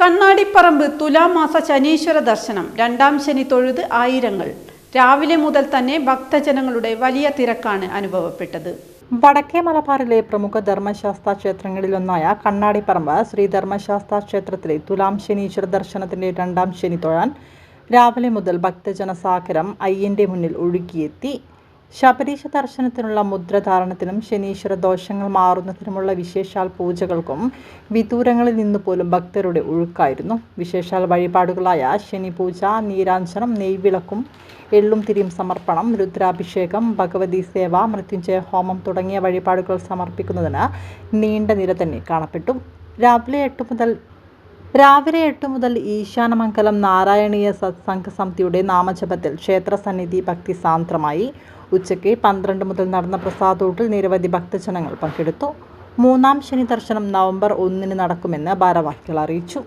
കണ്ണാടിപ്പറമ്പ് തുലാമാസ ശനീശ്വര ദർശനം രണ്ടാം ശനി തൊഴുത് ആയിരങ്ങൾ. രാവിലെ മുതൽ തന്നെ ഭക്തജനങ്ങളുടെ വലിയ തിരക്കാണ് അനുഭവപ്പെട്ടത്. വടക്കേ മലബാറിലെ പ്രമുഖ ധർമ്മശാസ്ത്ര ക്ഷേത്രങ്ങളിലൊന്നായ കണ്ണാടിപ്പറമ്പ് ശ്രീ ധർമ്മശാസ്ത്ര ക്ഷേത്രത്തിലെ തുലാം ശനീശ്വര ദർശനത്തിന്റെ രണ്ടാം ശനി തൊഴാൻ രാവിലെ മുതൽ ഭക്തജനസാഗരം അയ്യന്റെ മുന്നിൽ ഒഴുകിയെത്തി. ശബരീശ ദർശനത്തിനുള്ള മുദ്രധാരണത്തിനും ശനീശ്വര ദോഷങ്ങൾ മാറുന്നതിനുമുള്ള വിശേഷാൽ പൂജകൾക്കും വിദൂരങ്ങളിൽ നിന്ന് പോലും ഭക്തരുടെ ഒഴുക്കായിരുന്നു വിശേഷാൽ വഴിപാടുകളായ ശനി പൂജ നീരാഞ്ജനം നെയ്വിളക്കും എള്ളും തിരിയും സമർപ്പണം രുദ്രാഭിഷേകം ഭഗവതി സേവ മൃത്യുഞ്ജയ ഹോമം തുടങ്ങിയ വഴിപാടുകൾ സമർപ്പിക്കുന്നതിന് നീണ്ട നിര തന്നെ കാണപ്പെട്ടു. രാവിലെ എട്ട് മുതൽ രാവിലെ എട്ട് മുതൽ ഈശാനമംഗലം നാരായണീയ സത്സംഗ സമിതിയുടെ നാമജപത്തിൽ ക്ഷേത്രസന്നിധി ഭക്തി സാന്ദ്രമായി. ഉച്ചയ്ക്ക് പന്ത്രണ്ട് മുതൽ നടന്ന പ്രസാദൂട്ടിൽ നിരവധി ഭക്തജനങ്ങൾ പങ്കെടുത്തു. മൂന്നാം ശനി ദർശനം നവംബർ ഒന്നിന് നടക്കുമെന്ന് ഭാരവാഹികൾ അറിയിച്ചു.